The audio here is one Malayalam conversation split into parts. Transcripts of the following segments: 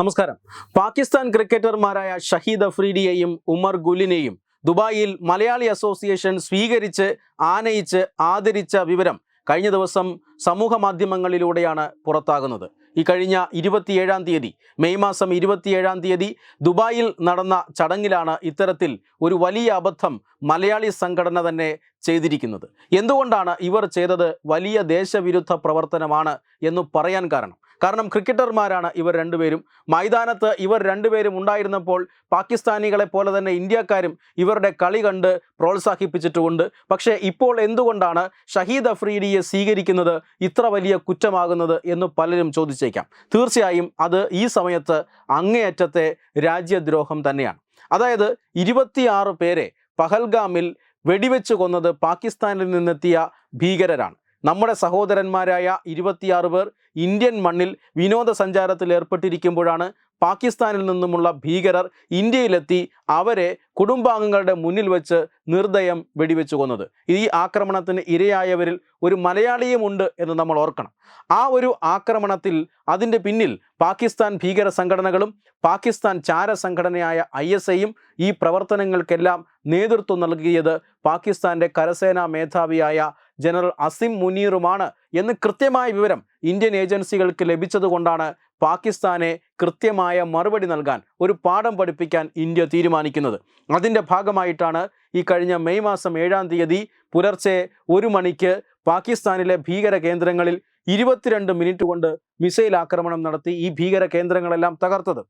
നമസ്കാരം. പാകിസ്ഥാൻ ക്രിക്കറ്റർമാരായ ഷഹീദ് അഫ്രീഡിയെയും ഉമർ ഗുലിനെയും ദുബായിൽ മലയാളി അസോസിയേഷൻ സ്വീകരിച്ച് ആനയിച്ച് ആദരിച്ച വിവരം കഴിഞ്ഞ ദിവസം സമൂഹ മാധ്യമങ്ങളിലൂടെയാണ് പുറത്താകുന്നത്. ഈ കഴിഞ്ഞ ഇരുപത്തിയേഴാം തീയതി മെയ് മാസം ഇരുപത്തിയേഴാം തീയതി ദുബായിൽ നടന്ന ചടങ്ങിലാണ് ഇത്തരത്തിൽ ഒരു വലിയ അബദ്ധം മലയാളി സംഘടന തന്നെ ചെയ്തിരിക്കുന്നത്. എന്തുകൊണ്ടാണ് ഇവർ ചെയ്തത് വലിയ ദേശവിരുദ്ധ പ്രവർത്തനമാണ് എന്ന് പറയാൻ കാരണം? കാരണം ക്രിക്കറ്റർമാരാണ് ഇവർ രണ്ടുപേരും. മൈതാനത്ത് ഇവർ രണ്ടുപേരും ഉണ്ടായിരുന്നപ്പോൾ പാകിസ്ഥാനികളെ പോലെ തന്നെ ഇന്ത്യക്കാരും ഇവരുടെ കളി കണ്ട് പ്രോത്സാഹിപ്പിച്ചിട്ടുമുണ്ട്. പക്ഷേ ഇപ്പോൾ എന്തുകൊണ്ടാണ് ഷഹീദ് അഫ്രീദിയെ സ്വീകരിക്കുന്നത് ഇത്ര വലിയ കുറ്റമാകുന്നത് എന്ന് പലരും ചോദിച്ചേക്കാം. തീർച്ചയായും അത് ഈ സമയത്ത് അങ്ങേയറ്റത്തെ രാജ്യദ്രോഹം തന്നെയാണ്. അതായത് ഇരുപത്തിയാറ് പേരെ പഹൽഗാമിൽ വെടിവെച്ച് കൊന്നത് പാകിസ്ഥാനിൽ നിന്നെത്തിയ ഭീകരരാണ്. നമ്മുടെ സഹോദരന്മാരായ ഇരുപത്തിയാറ് പേർ ഇന്ത്യൻ മണ്ണിൽ വിനോദസഞ്ചാരത്തിൽ ഏർപ്പെട്ടിരിക്കുമ്പോഴാണ് പാകിസ്ഥാനിൽ നിന്നുമുള്ള ഭീകരർ ഇന്ത്യയിലെത്തി അവരെ കുടുംബാംഗങ്ങളുടെ മുന്നിൽ വെച്ച് നിർദ്ദയം വെടിവെച്ചു കൊന്നത്. ഈ ആക്രമണത്തിന് ഇരയായവരിൽ ഒരു മലയാളിയുമുണ്ട് എന്ന് നമ്മൾ ഓർക്കണം. ആ ഒരു ആക്രമണത്തിൽ അതിന്റെ പിന്നിൽ പാകിസ്ഥാൻ ഭീകര സംഘടനകളും പാകിസ്ഥാൻ ചാര സംഘടനയായ ഐ എസ് ഐയും ഈ പ്രവർത്തനങ്ങൾക്കെല്ലാം നേതൃത്വം നൽകിയത് പാകിസ്ഥാന്റെ കരസേനാ മേധാവിയായ ജനറൽ അസിം മുനീറുമാണ് എന്ന് കൃത്യമായ വിവരം ഇന്ത്യൻ ഏജൻസികൾക്ക് ലഭിച്ചതുകൊണ്ടാണ് പാകിസ്ഥാനെ കൃത്യമായ മറുപടി നൽകാൻ ഒരു പാഠം പഠിപ്പിക്കാൻ ഇന്ത്യ തീരുമാനിക്കുന്നത്. അതിന്റെ ഭാഗമായിട്ടാണ് ഈ കഴിഞ്ഞ മെയ് മാസം ഏഴാം തീയതി പുലർച്ചെ ഒരു മണിക്ക് പാകിസ്ഥാനിലെ ഭീകര കേന്ദ്രങ്ങളിൽ ഇരുപത്തിരണ്ട് മിനിറ്റ് കൊണ്ട് മിസൈൽ ആക്രമണം നടത്തി ഈ ഭീകര കേന്ദ്രങ്ങളെല്ലാം തകർത്തത്.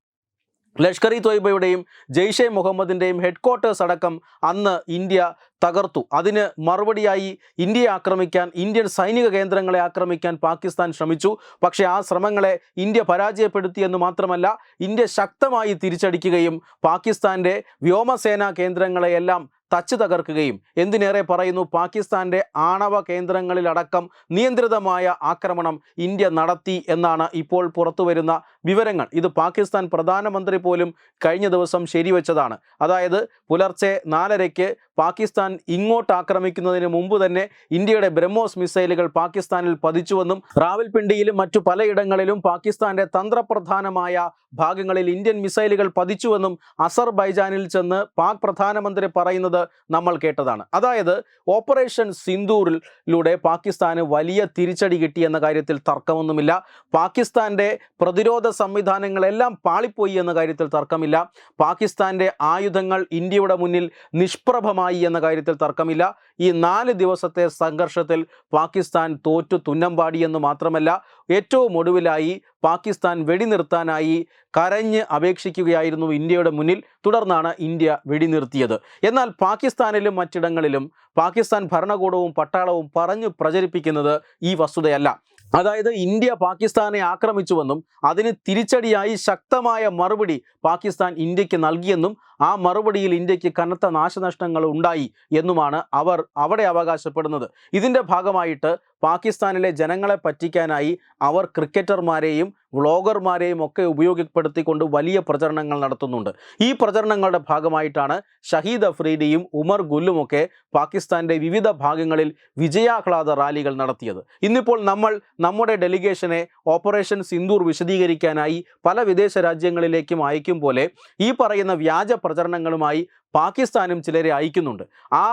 ലഷ്കർ ഇ തൊയ്ബയുടെയും ജെയ്ഷെ മുഹമ്മദിന്റെയും ഹെഡ് ക്വാർട്ടേഴ്സ് അടക്കം അന്ന് ഇന്ത്യ തകർത്തു. അതിന് മറുപടിയായി ഇന്ത്യയെ ആക്രമിക്കാൻ ഇന്ത്യൻ സൈനിക കേന്ദ്രങ്ങളെ ആക്രമിക്കാൻ പാകിസ്ഥാൻ ശ്രമിച്ചു. പക്ഷേ ആ ശ്രമങ്ങളെ ഇന്ത്യ പരാജയപ്പെടുത്തിയെന്ന് മാത്രമല്ല ഇന്ത്യ ശക്തമായി തിരിച്ചടിക്കുകയും പാകിസ്ഥാന്റെ വ്യോമസേനാ കേന്ദ്രങ്ങളെയെല്ലാം തച്ച് തകർക്കുകയും എന്തിനേറെ പറയുന്നു? പാകിസ്ഥാന്റെ ആണവ കേന്ദ്രങ്ങളിലടക്കം നിയന്ത്രിതമായ ആക്രമണം ഇന്ത്യ നടത്തി എന്നാണ് ഇപ്പോൾ പുറത്തുവരുന്ന വിവരങ്ങൾ. ഇത് പാകിസ്ഥാൻ പ്രധാനമന്ത്രി പോലും കഴിഞ്ഞ ദിവസം ശരിവെച്ചതാണ്. അതായത് പുലർച്ചെ നാലരയ്ക്ക് പാകിസ്ഥാൻ ഇങ്ങോട്ട് ആക്രമിക്കുന്നതിന് മുമ്പ് തന്നെ ഇന്ത്യയുടെ ബ്രഹ്മോസ് മിസൈലുകൾ പാകിസ്ഥാനിൽ പതിച്ചുവെന്നും റാവൽപിണ്ടിയിലും മറ്റു പലയിടങ്ങളിലും പാകിസ്ഥാന്റെ തന്ത്രപ്രധാനമായ ഭാഗങ്ങളിൽ ഇന്ത്യൻ മിസൈലുകൾ പതിച്ചുവെന്നും അസർബൈജാനിൽ ചെന്ന് പാക് പ്രധാനമന്ത്രി പറയുന്നത് നമ്മൾ കേട്ടതാണ്. അതായത് ഓപ്പറേഷൻ സിന്ദൂറിലൂടെ പാകിസ്ഥാന് വലിയ തിരിച്ചടി കിട്ടി എന്ന കാര്യത്തിൽ തർക്കമൊന്നുമില്ല. പാകിസ്ഥാന്റെ പ്രതിരോധ സംവിധാനങ്ങളെല്ലാം പാളിപ്പോയി എന്ന കാര്യത്തിൽ തർക്കമില്ല. പാകിസ്ഥാന്റെ ആയുധങ്ങൾ ഇന്ത്യയുടെ മുന്നിൽ നിഷ്പ്രഭമായി എന്ന കാര്യത്തിൽ തർക്കമില്ല. ഈ നാല് ദിവസത്തെ സംഘർഷത്തിൽ പാകിസ്ഥാൻ തോറ്റു തുന്നമ്പാടി എന്ന് മാത്രമല്ല ഏറ്റവും ഒടുവിലായി പാകിസ്ഥാൻ വെടിനിർത്താനായി കരഞ്ഞ് അപേക്ഷിക്കുകയായിരുന്നു ഇന്ത്യയുടെ മുന്നിൽ. തുടർന്നാണ് ഇന്ത്യ വെടിനിർത്തിയത്. എന്നാൽ പാകിസ്ഥാനിലും മറ്റിടങ്ങളിലും പാകിസ്ഥാൻ ഭരണകൂടവും പട്ടാളവും പറഞ്ഞു പ്രചരിപ്പിക്കുന്നത് ഈ വസ്തുതയല്ല. അതായത് ഇന്ത്യ പാകിസ്ഥാനെ ആക്രമിച്ചുവെന്നും അതിന് തിരിച്ചടിയായി ശക്തമായ മറുപടി പാകിസ്ഥാൻ ഇന്ത്യയ്ക്ക് നൽകിയെന്നും ആ മറുപടിയിൽ ഇന്ത്യയ്ക്ക് കനത്ത നാശനഷ്ടങ്ങൾ ഉണ്ടായി എന്നുമാണ് അവർ അവിടെ അവകാശപ്പെടുന്നത്. ഇതിന്റെ ഭാഗമായിട്ട് പാകിസ്ഥാനിലെ ജനങ്ങളെ പറ്റിക്കാനായി അവർ ക്രിക്കറ്റർമാരെയും വ്ളോഗർമാരെയും ഒക്കെ ഉപയോഗപ്പെടുത്തിക്കൊണ്ട് വലിയ പ്രചരണങ്ങൾ നടത്തുന്നുണ്ട്. ഈ പ്രചരണങ്ങളുടെ ഭാഗമായിട്ടാണ് ഷഹീദ് അഫ്രീദിയും ഉമർ ഗുല്ലുമൊക്കെ പാകിസ്ഥാന്റെ വിവിധ ഭാഗങ്ങളിൽ വിജയാഹ്ലാദ റാലികൾ നടത്തിയത്. ഇന്നിപ്പോൾ നമ്മൾ നമ്മുടെ ഡെലിഗേഷനെ ഓപ്പറേഷൻ സിന്ദൂർ വിശദീകരിക്കാനായി പല വിദേശ രാജ്യങ്ങളിലേക്കും അയക്കും പോലെ ഈ പറയുന്ന വ്യാജ പ്രചരണങ്ങളുമായി പാകിസ്ഥാനും ചിലരെ അയക്കുന്നുണ്ട്. ആ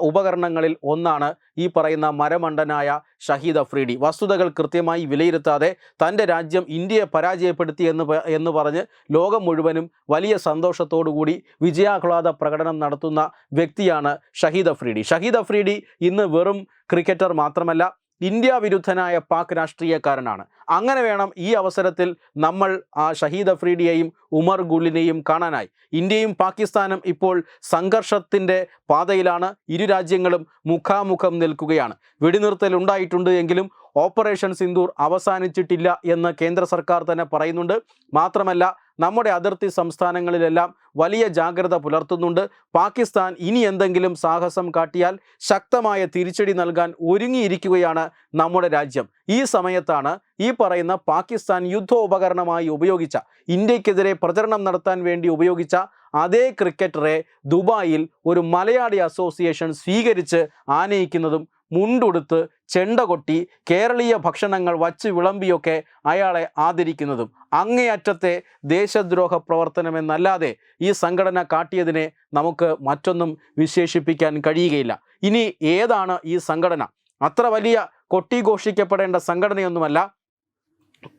ഉപകരണങ്ങളിൽ ഒന്നാണ് ഈ പറയുന്ന മരമണ്ടനായ ഷഹീദ് അഫ്രീഡി വസ്തുതകൾ കൃത്യമായി വിലയിരുത്താതെ തന്റെ രാജ്യം ഇന്ത്യയെ പരാജയപ്പെടുത്തി എന്ന് എന്ന് പറഞ്ഞ് ലോകം മുഴുവനും വലിയ സന്തോഷത്തോടുകൂടി വിജയാഹ്ലാദ പ്രകടനം നടത്തുന്ന വ്യക്തിയാണ് ഷഹീദ് അഫ്രീഡി ഷഹീദ് അഫ്രീഡി ഇന്ന് വെറും ക്രിക്കറ്റർ മാത്രമല്ല ഇന്ത്യ വിരുദ്ധനായ പാക് രാഷ്ട്രീയക്കാരനാണ്. അങ്ങനെ വേണം ഈ അവസരത്തിൽ നമ്മൾ ആ ഷഹീദ് അഫ്രീഡിയെയും ഉമർ ഗുലിനെയും കാണാനായി. ഇന്ത്യയും പാകിസ്ഥാനും ഇപ്പോൾ സംഘർഷത്തിന്റെ പാതയിലാണ്. ഇരു രാജ്യങ്ങളും മുഖാമുഖം നിൽക്കുകയാണ്. വെടിനിർത്തൽ ഉണ്ടായിട്ടുണ്ട് എങ്കിലും ഓപ്പറേഷൻ സിന്ദൂർ അവസാനിച്ചിട്ടില്ല എന്ന് കേന്ദ്ര സർക്കാർ തന്നെ പറയുന്നുണ്ട്. മാത്രമല്ല നമ്മുടെ അതിർത്തി സംസ്ഥാനങ്ങളിലെല്ലാം വലിയ ജാഗ്രത പുലർത്തുന്നുണ്ട്. പാകിസ്ഥാൻ ഇനി എന്തെങ്കിലും സാഹസം കാട്ടിയാൽ ശക്തമായ തിരിച്ചടി നൽകാൻ ഒരുങ്ങിയിരിക്കുകയാണ് നമ്മുടെ രാജ്യം. ഈ സമയത്താണ് ഈ പറയുന്ന പാകിസ്ഥാൻ യുദ്ധോപകരണമായി ഉപയോഗിച്ച ഇന്ത്യക്കെതിരെ പ്രചരണം നടത്താൻ വേണ്ടി ഉപയോഗിച്ച അതേ ക്രിക്കറ്ററെ ദുബായിൽ ഒരു മലയാളി അസോസിയേഷൻ സ്വീകരിച്ച് ആനയിക്കുന്നതും മുണ്ടുടുത്ത് ചെണ്ട കൊട്ടി കേരളീയ ഭക്ഷണങ്ങൾ വച്ച് വിളമ്പിയൊക്കെ അയാളെ ആദരിക്കുന്നതും. അങ്ങേയറ്റത്തെ ദേശദ്രോഹ പ്രവർത്തനമെന്നല്ലാതെ ഈ സംഘടന കാട്ടിയതിനെ നമുക്ക് മറ്റൊന്നും വിശേഷിപ്പിക്കാൻ കഴിയുകയില്ല. ഇനി ഏതാണ് ഈ സംഘടന? അത്ര വലിയ കൊട്ടിഘോഷിക്കപ്പെടേണ്ട സംഘടനയൊന്നുമല്ല.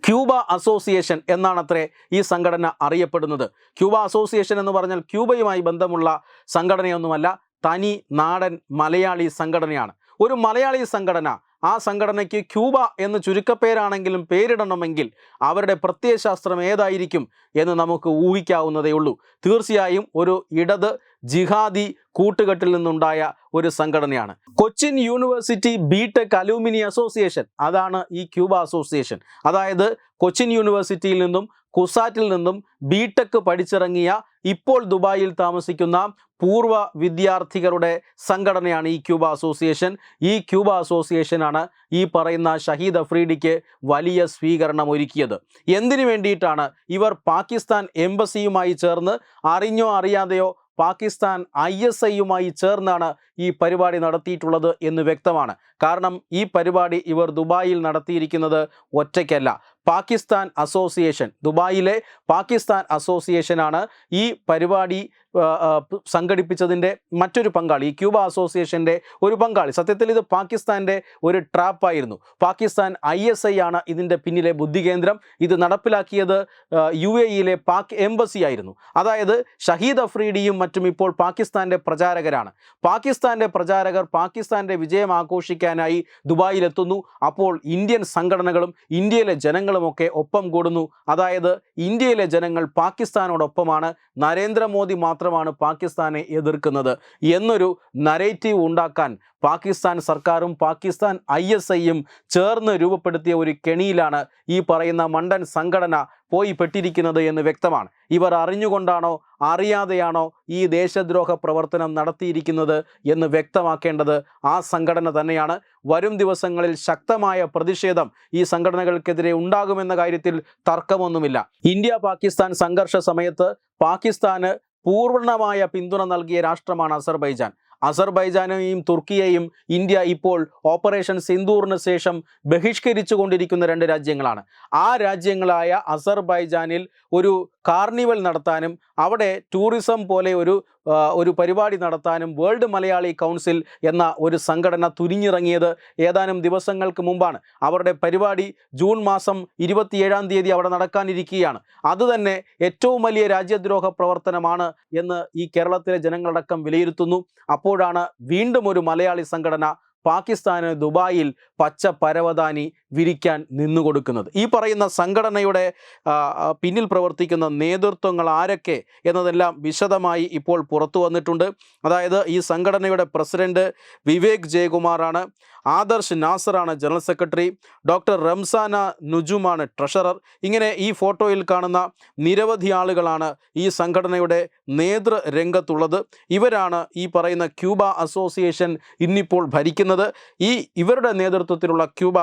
ക്യൂബ അസോസിയേഷൻ എന്നാണത്രേ ഈ സംഘടന അറിയപ്പെടുന്നത്. ക്യൂബ അസോസിയേഷൻ എന്ന് പറഞ്ഞാൽ ക്യൂബയുമായി ബന്ധമുള്ള സംഘടനയൊന്നുമല്ല. തനി നാടൻ മലയാളി സംഘടനയാണ്. ഒരു മലയാളി സംഘടന ആ സംഘടനയ്ക്ക് ക്യൂബ എന്ന് ചുരുക്കപ്പേരാണെങ്കിലും പേരിടണമെങ്കിൽ അവരുടെ പ്രത്യയശാസ്ത്രം ഏതായിരിക്കും എന്ന് നമുക്ക് ഊഹിക്കാവുന്നതേ ഉള്ളൂ. തീർച്ചയായും ഒരു ഇടത് ജിഹാദി കൂട്ടുകെട്ടിൽ നിന്നുണ്ടായ ഒരു സംഘടനയാണ്. Cochin university BTech alumni association അതാണ് ഈ ക്യൂബ അസോസിയേഷൻ. അതായത് കൊച്ചിൻ യൂണിവേഴ്സിറ്റിയിൽ നിന്നും കുസാറ്റിൽ നിന്നും ബിടെക് പഠിച്ചിറങ്ങിയ ഇപ്പോൾ ദുബായിൽ താമസിക്കുന്ന പൂർവ വിദ്യാർത്ഥികളുടെ സംഘടനയാണ് ഈ ക്യൂബ അസോസിയേഷൻ. ഈ ക്യൂബ അസോസിയേഷനാണ് ഈ പറയുന്ന ഷഹീദ് അഫ്രീഡിക്ക് വലിയ സ്വീകരണം ഒരുക്കിയത്. എന്തിനു വേണ്ടിയിട്ടാണ് ഇവർ പാകിസ്ഥാൻ എംബസിയുമായി ചേർന്ന് അറിഞ്ഞോ അറിയാതെയോ പാകിസ്ഥാൻ ഐ എസ് ഐയുമായി ചേർന്നാണ് ഈ പരിപാടി നടത്തിയിട്ടുള്ളത് എന്ന് വ്യക്തമാണ്. കാരണം ഈ പരിപാടി ഇവർ ദുബായിൽ നടത്തിയിരിക്കുന്നത് ഒറ്റയ്ക്കല്ല. പാകിസ്ഥാൻ അസോസിയേഷൻ ദുബായിലെ പാകിസ്ഥാൻ അസോസിയേഷനാണ് ഈ പരിപാടി സംഘടിപ്പിച്ചതിന്റെ മറ്റൊരു പങ്കാളി. ഈ ക്യൂബ അസോസിയേഷന്റെ ഒരു പങ്കാളി. സത്യത്തിൽ ഇത് പാകിസ്ഥാന്റെ ഒരു ട്രാപ്പായിരുന്നു. പാകിസ്ഥാൻ ഐ എസ് ഐ ആണ് ഇതിന്റെ പിന്നിലെ ബുദ്ധികേന്ദ്രം. ഇത് നടപ്പിലാക്കിയത് യു എ ഇയിലെ പാക് എംബസി ആയിരുന്നു. അതായത് ഷഹീദ് അഫ്രീഡിയും മറ്റും ഇപ്പോൾ പാകിസ്ഥാന്റെ പ്രചാരകരാണ്. പാകിസ്ഥാന്റെ പ്രചാരകർ പാകിസ്ഥാന്റെ വിജയം ആഘോഷിക്കാനായി ദുബായിലെത്തുന്നു. അപ്പോൾ ഇന്ത്യൻ സംഘടനകളും ഇന്ത്യയിലെ ജനങ്ങളുമൊക്കെ ഒപ്പം കൂടുന്നു. അതായത് ഇന്ത്യയിലെ ജനങ്ങൾ പാകിസ്ഥാനോടൊപ്പമാണ്. നരേന്ദ്രമോദി മാത്രമാണ് പാകിസ്ഥാനെ എതിർക്കുന്നത്. എന്നൊരു നരേറ്റീവ് ഉണ്ടാക്കാൻ പാകിസ്ഥാൻ സർക്കാരും പാകിസ്ഥാൻ ഐ എസ് ഐയും ചേർന്ന് രൂപപ്പെടുത്തിയ ഒരു കെണിയിലാണ് ഈ പറയുന്ന മണ്ടൻ സംഘടന പോയി പെട്ടിരിക്കുന്നത് എന്ന് വ്യക്തമാണ്. ഇവർ അറിഞ്ഞുകൊണ്ടാണോ അറിയാതെയാണോ ഈ ദേശദ്രോഹ പ്രവർത്തനം നടത്തിയിരിക്കുന്നത് എന്ന് വ്യക്തമാക്കേണ്ടത് ആ സംഘടന തന്നെയാണ്. വരും ദിവസങ്ങളിൽ ശക്തമായ പ്രതിഷേധം ഈ സംഘടനകൾക്കെതിരെ ഉണ്ടാകുമെന്ന കാര്യത്തിൽ തർക്കമൊന്നുമില്ല. ഇന്ത്യ പാകിസ്ഥാൻ സംഘർഷ സമയത്ത് പാകിസ്ഥാന് പൂർണമായ പിന്തുണ നൽകിയ രാഷ്ട്രമാണ് അസർബൈജാൻ. അസർബൈജാനെയും തുർക്കിയെയും ഇന്ത്യ ഇപ്പോൾ ഓപ്പറേഷൻ സിന്ദൂറിന് ശേഷം ബഹിഷ്കരിച്ചു കൊണ്ടിരിക്കുന്ന രണ്ട് രാജ്യങ്ങളാണ്. ആ രാജ്യങ്ങളായ അസർബൈജാനിൽ ഒരു കാർണിവൽ നടത്താനും അവിടെ ടൂറിസം പോലെ ഒരു ഒരു പരിപാടി നടത്താനും വേൾഡ് മലയാളി കൗൺസിൽ എന്ന ഒരു സംഘടന തുനിഞ്ഞിറങ്ങിയത് ഏതാനും ദിവസങ്ങൾക്ക് മുമ്പാണ്. അവരുടെ പരിപാടി ജൂൺ മാസം ഇരുപത്തിയേഴാം തീയതി അവിടെ നടക്കാനിരിക്കുകയാണ്. അതുതന്നെ ഏറ്റവും വലിയ രാജ്യദ്രോഹ പ്രവർത്തനമാണ് എന്ന് ഈ കേരളത്തിലെ ജനങ്ങളടക്കം വിലയിരുത്തുന്നു. അപ്പോഴാണ് വീണ്ടും ഒരു മലയാളി സംഘടന പാകിസ്ഥാന് ദുബായിൽ പച്ച പരവതാനി വിരിക്കാൻ നിന്നുകൊടുക്കുന്നത്. ഈ പറയുന്ന സംഘടനയുടെ പിന്നിൽ പ്രവർത്തിക്കുന്ന നേതൃത്വങ്ങൾ ആരൊക്കെ എന്നതെല്ലാം വിശദമായി ഇപ്പോൾ പുറത്തു വന്നിട്ടുണ്ട്. അതായത് ഈ സംഘടനയുടെ പ്രസിഡന്റ് വിവേക് ജയകുമാറാണ് ആദർശ് നാസറാണ് ജനറൽ സെക്രട്ടറി ഡോക്ടർ റംസാന നുജുമാണ് ട്രഷറർ. ഇങ്ങനെ ഈ ഫോട്ടോയിൽ കാണുന്ന നിരവധി ആളുകളാണ് ഈ സംഘടനയുടെ നേതൃരംഗത്തുള്ളത് ഇവരാണ് ഈ പറയുന്ന ക്യൂബ അസോസിയേഷൻ ഇന്നിപ്പോൾ ഭരിക്കുന്നത്. ഈ ഇവരുടെ നേതൃത്വത്തിലുള്ള ക്യൂബ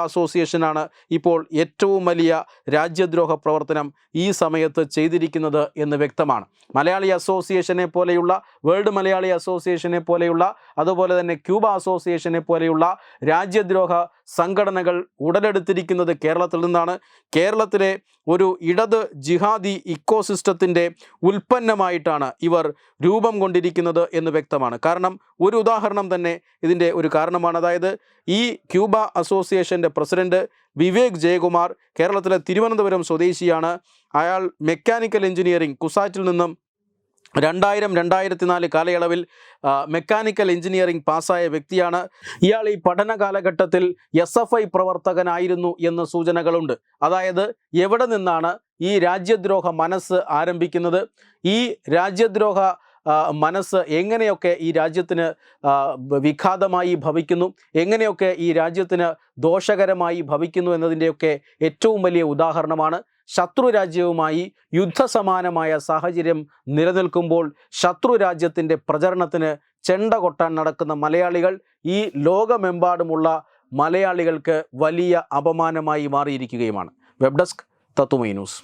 അസോസിയേഷനാണ് ഇപ്പോൾ ഏറ്റവും വലിയ രാജ്യദ്രോഹ പ്രവർത്തനം ഈ സമയത്ത് ചെയ്തിരിക്കുന്നത് എന്ന് വ്യക്തമാണ്. മലയാളി അസോസിയേഷനെ പോലെയുള്ള വേൾഡ് മലയാളി അസോസിയേഷനെ പോലെയുള്ള അതുപോലെ തന്നെ ക്യൂബ അസോസിയേഷനെ പോലെയുള്ള രാജ്യദ്രോഹ സംഘടനകൾ ഉടലെടുത്തിരിക്കുന്നത് കേരളത്തിൽ നിന്നാണ്. കേരളത്തിലെ ഒരു ഇടത് ജിഹാദി ഇക്കോസിസ്റ്റത്തിന്റെ ഉൽപ്പന്നമായിട്ടാണ് ഇവർ രൂപം കൊണ്ടിരിക്കുന്നത് എന്ന് വ്യക്തമാണ്. കാരണം ഒരു ഉദാഹരണം തന്നെ ഇതിന്റെ ഒരു കാരണമാണ്. അതായത് ഈ ക്യൂബ അസോസിയേഷന്റെ പ്രസിഡന്റ് വിവേക് ജയകുമാർ കേരളത്തിലെ തിരുവനന്തപുരം സ്വദേശിയാണ്. അയാൾ മെക്കാനിക്കൽ എഞ്ചിനീയറിംഗ് കുസാറ്റിൽ നിന്നും രണ്ടായിരം രണ്ടായിരത്തി നാല് കാലയളവിൽ മെക്കാനിക്കൽ എഞ്ചിനീയറിംഗ് പാസ്സായ വ്യക്തിയാണ്. ഇയാൾ ഈ പഠന കാലഘട്ടത്തിൽ എസ് എഫ് ഐ പ്രവർത്തകനായിരുന്നു എന്ന് സൂചനകളുണ്ട്. അതായത് എവിടെ നിന്നാണ് ഈ രാജ്യദ്രോഹ മനസ്സ് ആരംഭിക്കുന്നത്? ഈ രാജ്യദ്രോഹ മനസ്സ് എങ്ങനെയൊക്കെ ഈ രാജ്യത്തിന് വിഘാതമായി ഭവിക്കുന്നു? എങ്ങനെയൊക്കെ ഈ രാജ്യത്തിന് ദോഷകരമായി ഭവിക്കുന്നു എന്നതിന്റെയൊക്കെ ഏറ്റവും വലിയ ഉദാഹരണമാണ്. ശത്രു രാജ്യവുമായി യുദ്ധസമാനമായ സാഹചര്യം നിലനിൽക്കുമ്പോൾ ശത്രുരാജ്യത്തിന്റെ പ്രചരണത്തിന് ചെണ്ട കൊട്ടാൻ നടക്കുന്ന മലയാളികൾ ഈ ലോകമെമ്പാടുമുള്ള മലയാളികൾക്ക് വലിയ അപമാനമായി മാറിയിരിക്കുകയുമാണ്. വെബ് ഡെസ്ക് തത്തുമൈ ന്യൂസ്.